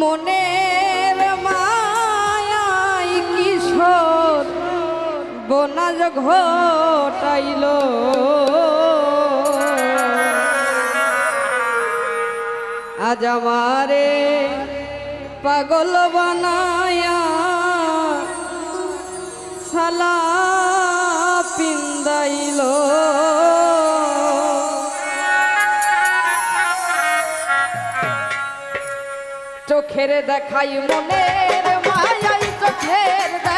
মনের মায়াই কিশোর বনাজ ঘটাইল। আজ আমারে পাগল বানায়া সালা পিন্দাইল। চোখের দেখাই মনের মায়াই চোখের দেখাই।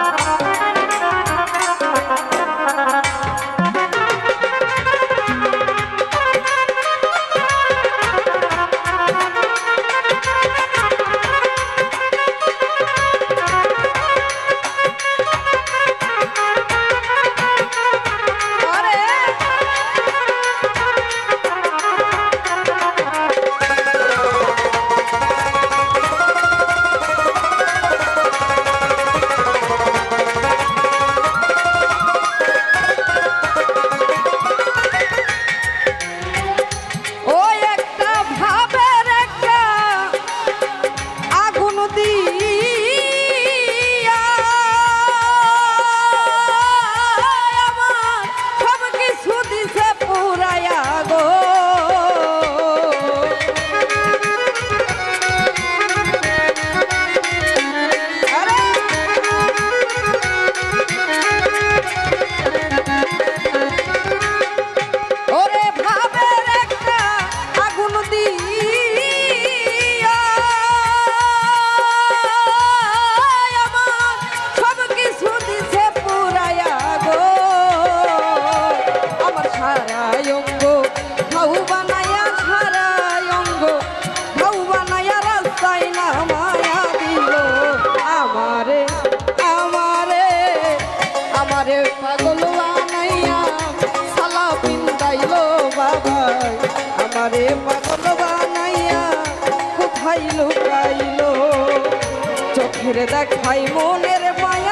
দেখাই মনের মায়া